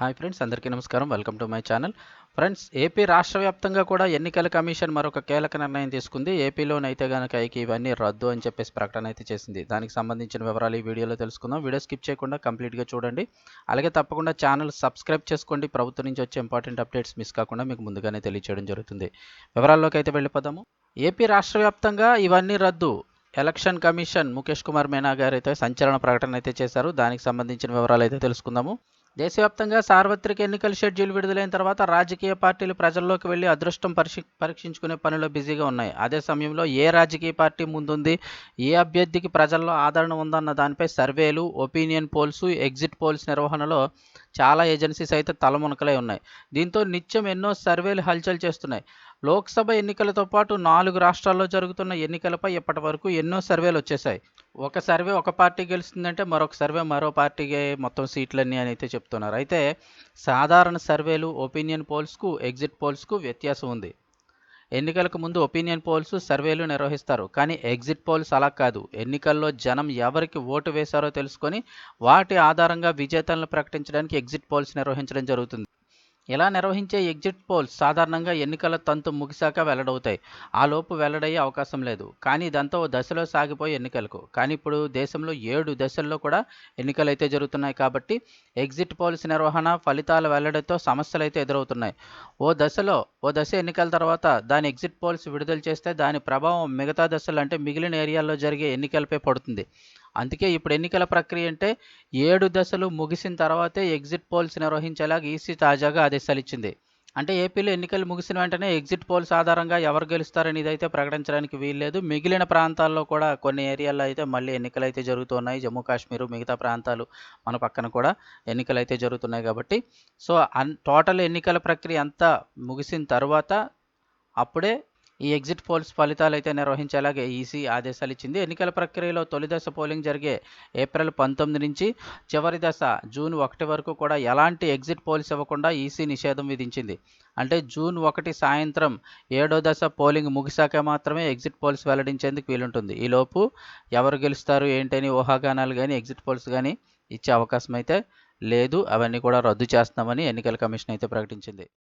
Hi friends అందరికీ నమస్కారం. Welcome to my channel. Friends AP రాష్ట్ర వ్యాప్తంగా కూడా ఎన్నికల కమిషన్ మరొక కీలక నిర్ణయం తీసుకుంది. ఏపీలోనైతే కనుక ఇక ఇవన్నీ రద్దు అని చెప్పేసి ప్రకటన అయితే చేసింది. దానికి సంబంధించిన వివరాలు ఈ వీడియోలో తెలుసుకుందాం. వీడియో స్కిప్ చేయకుండా కంప్లీట్గా చూడండి. అలాగే తప్పకుండా ఛానల్ సబ్స్క్రైబ్ చేసుకోండి. ప్రభుత్వం నుంచి వచ్చే ఇంపార్టెంట్ అప్డేట్స్ మిస్ కాకుండా మీకు ముందుగానే తెలియచేయడం జరుగుతుంది. వివరాల్లోకి అయితే వెళ్ళిపోదాము. ఏపీ రాష్ట్ర వ్యాప్తంగా ఇవన్నీ రద్దు. ఎలక్షన్ కమిషన్ ముఖేష్ కుమార్ మీనా గారు అయితే సంచలన ప్రకటన అయితే చేశారు. దానికి సంబంధించిన వివరాలు అయితే తెలుసుకుందాము. దేశవ్యాప్తంగా సార్వత్రిక ఎన్నికల షెడ్యూల్ విడుదలైన తర్వాత రాజకీయ పార్టీలు ప్రజల్లోకి వెళ్ళి అదృష్టం పరీక్ష పరీక్షించుకునే పనిలో బిజీగా ఉన్నాయి. అదే సమయంలో ఏ రాజకీయ పార్టీ ముందుంది? ఏ అభ్యర్థికి ప్రజల్లో ఆదరణ ఉందన్న దానిపై సర్వేలు ఒపీనియన్ పోల్స్ ఎగ్జిట్ పోల్స్ నిర్వహణలో చాలా ఏజెన్సీస్ అయితే తలమునకలై ఉన్నాయి. దీంతో నిత్యం ఎన్నో సర్వేలు హల్చల్ చేస్తున్నాయి. లోక్సభ ఎన్నికలతో పాటు నాలుగు రాష్ట్రాల్లో జరుగుతున్న ఎన్నికలపై ఇప్పటి వరకు ఎన్నో సర్వేలు వచ్చేసాయి ఒక సర్వే ఒక పార్టీ గెలుస్తుందంటే మరొక సర్వే మరో పార్టీకి మొత్తం సీట్లన్నీ అని అయితే చెప్తున్నారు. అయితే సాధారణ సర్వేలు ఒపీనియన్ పోల్స్కు ఎగ్జిట్ పోల్స్కు వ్యత్యాసం ఉంది. ఎన్నికలకు ముందు ఒపీనియన్ పోల్స్ సర్వేలు నిర్వహిస్తారు. కానీ ఎగ్జిట్ పోల్స్ అలా కాదు. ఎన్నికల్లో జనం ఎవరికి ఓటు వేశారో తెలుసుకొని వాటి ఆధారంగా విజేతలను ప్రకటించడానికి ఎగ్జిట్ పోల్స్ నిర్వహించడం జరుగుతుంది. ఇలా నిర్వహించే ఎగ్జిట్ పోల్స్ సాధారణంగా ఎన్నికల తంతు ముగిశాక వెల్లడవుతాయి. ఆ లోపు వెల్లడయ్యే అవకాశం లేదు. కానీ ఇదంతా ఓ దశలో సాగిపోయే ఎన్నికలకు. కానీ ఇప్పుడు దేశంలో ఏడు దశల్లో కూడా ఎన్నికలు అయితే జరుగుతున్నాయి కాబట్టి ఎగ్జిట్ పోల్స్ నిర్వహణ ఫలితాల వెల్లడితో సమస్యలు అయితే ఎదురవుతున్నాయి. ఓ దశలో ఓ దశ ఎన్నికల తర్వాత దాని ఎగ్జిట్ పోల్స్ విడుదల చేస్తే దాని ప్రభావం మిగతా దశలు అంటే మిగిలిన ఏరియాల్లో జరిగే ఎన్నికలపై పడుతుంది. అందుకే ఇప్పుడు ఎన్నికల ప్రక్రియ అంటే ఏడు దశలు ముగిసిన తర్వాతే ఎగ్జిట్ పోల్స్ నిర్వహించేలాగా ఈసీ తాజాగా ఆదేశాలు ఇచ్చింది. అంటే ఏపీలో ఎన్నికలు ముగిసిన వెంటనే ఎగ్జిట్ పోల్స్ ఆధారంగా ఎవరు గెలుస్తారని ఇదైతే ప్రకటించడానికి వీల్లేదు. మిగిలిన ప్రాంతాల్లో కూడా కొన్ని ఏరియాల్లో అయితే మళ్ళీ ఎన్నికలు అయితే జరుగుతున్నాయి. జమ్మూ కాశ్మీర్ మిగతా ప్రాంతాలు మన పక్కన కూడా ఎన్నికలు అయితే జరుగుతున్నాయి కాబట్టి. సో అన్ టోటల్ ఎన్నికల ప్రక్రియ అంతా ముగిసిన తర్వాత అప్పుడే ఈ ఎగ్జిట్ పోల్స్ ఫలితాలు అయితే నిర్వహించేలాగే ఈసీ ఆదేశాలు ఇచ్చింది. ఎన్నికల ప్రక్రియలో తొలి దశ పోలింగ్ జరిగే ఏప్రిల్ పంతొమ్మిది నుంచి చివరి దశ జూన్ ఒకటి వరకు కూడా ఎలాంటి ఎగ్జిట్ పోల్స్ ఇవ్వకుండా ఈసీ నిషేధం విధించింది. అంటే జూన్ ఒకటి సాయంత్రం ఏడో దశ పోలింగ్ ముగిశాక మాత్రమే ఎగ్జిట్ పోల్స్ వెల్లడించేందుకు వీలుంటుంది. ఈలోపు ఎవరు గెలుస్తారు ఏంటని ఊహాగానాలు కానీ ఎగ్జిట్ పోల్స్ కానీ ఇచ్చే అవకాశం అయితే లేదు. అవన్నీ కూడా రద్దు చేస్తామని ఎన్నికల కమిషన్ అయితే ప్రకటించింది.